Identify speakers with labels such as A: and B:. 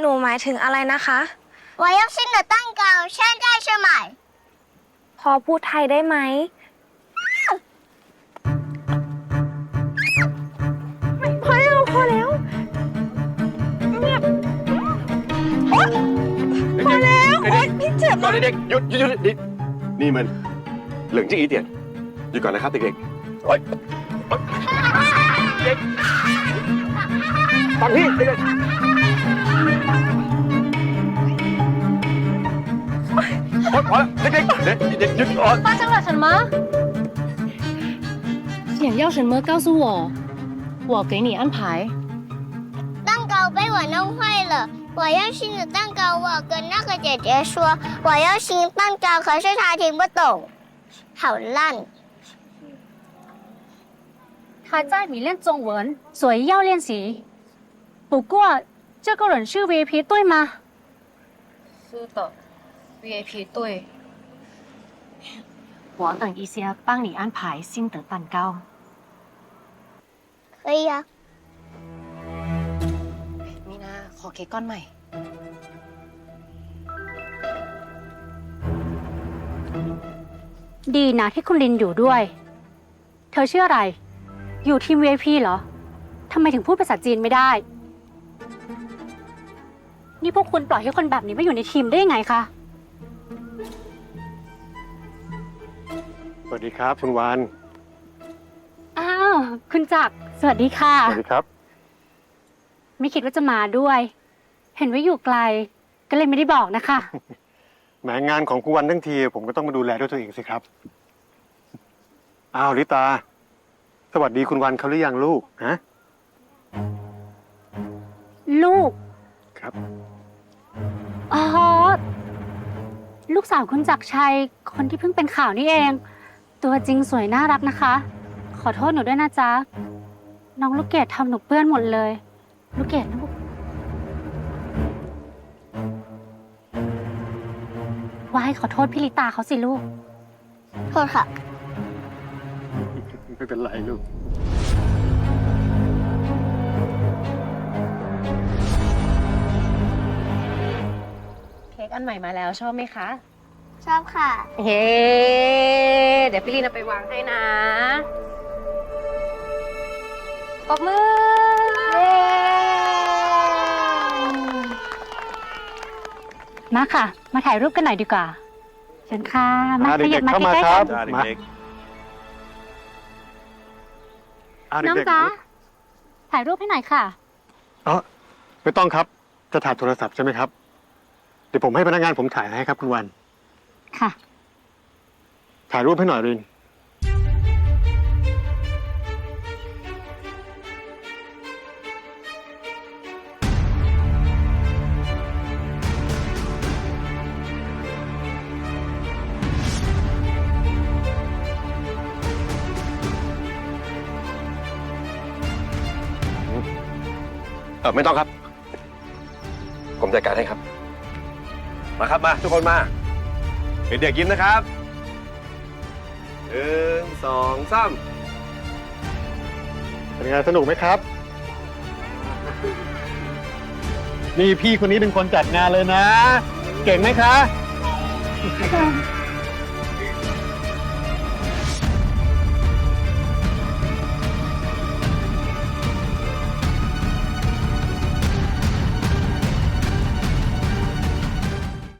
A: หนูหมายถึงอะไรนะคะ
B: 我要新的蛋糕，现在去买。
A: พอพูดไทยได้ไหม ไม่พอแล้วพอแล้วเนี่ยโอ๊ยพอแล้วโอ๊ยพี่เจ็บ
C: ตอน
A: นะ
C: เด็กๆหยุดหยุดหยุดนี่นี่มัน เหลืองจี้อีเตียนหยุดก่อนนะครับเด็กๆโอ๊ยโอ๊ยเด็กฟังพี่เด็กๆ
D: 发生了什么？想要什么？告诉我我给你安排。
B: 蛋糕被我弄坏了我要新的蛋糕我跟那个姐姐说我要新蛋糕可是她听不懂。好烂。
D: 她在迷恋中文所以要练习。不过这个人是 vp 对吗？是的。，VIP 对。我等一下帮你安排新的蛋糕。
B: 可以啊，
D: มีนาขอเค้กก้อนใหม่ ดีนะที่คุณลินอยู่ด้วย เธอชื่ออะไร อยู่ทีม VIP เหรอ ทำไมถึงพูดภาษาจีนไม่ได้ นี่พวกคุณปล่อยให้คนแบบนี้มาอยู่ในทีมได้ยังไงคะ
C: สวัสดีครับ คุณวาน
D: อ้าว คุณจักรสวัสดีค่ะ
C: สวัสดีครับ
D: ไม่คิดว่าจะมาด้วย เห็นว่าอยู่ไกล ก็เลยไม่ได้บอกนะคะ
E: แหมงานของคุณวันทั้งที ผมก็ต้องมาดูแลด้วยตัวเองสิครับ อ้าวลิตา สวัสดีคุณวันเขาหรือยังลูกฮะ
D: ลูก
E: ครับ
D: อ๋อ ลูกสาวคุณจักรชัย คนที่เพิ่งเป็นข่าวนี่เอง ตัวจริงสวยน่ารักนะคะ ขอโทษหนูด้วยนะจ๊ะ น้องลูกเกดทำหนูเปื้อนหมดเลย ลูกเกดลูกว่าให้ขอโทษพี่ลิตาเขาสิลูก
B: โทษค่ะ
E: ไม่เป็นไรลูก
D: กอันใหม่มาแล้วชอบไหมคะ
B: ชอบค่ะ
D: เฮ้ เดี๋ยวพี่ลีนเอาไปวางให้นะปรบมือมาค่ะ มาถ่ายรูปกันหน่อยดีกว่า เชิญค่ะ มา
E: อ่า
D: ขยับ
E: เด็กๆ
D: มา
E: เข้ามา
D: ใกล้
E: ค
D: ๆ
E: รั
D: กับน
C: จ้า
E: มา
C: เด็ก
E: อ้าว
D: น้อง
E: เด็ก
D: จ๊ะถ่ายรูปให้หน่อยค่ะ
E: ๆอ๋อไม่ต้องครับ จะถ่ายโทรศัพท์ใช่ไหมครับ เดี๋ยวผมให้พนักงานผมถ่ายให้ครับคุณวัน
D: ค่ะ
E: ถ่ายรูปให้หน่อยริน
C: เออไม่ต้องครับ ผมจัดการให้ครับ มาครับมาทุกคนมาเด็กๆยิ้มนะครับหนึ่งสองสาม
E: เป็นไงสนุกไหมครับ นี่พี่คนนี้เป็นคนจัดงานเลยนะ เก่งไหมคะ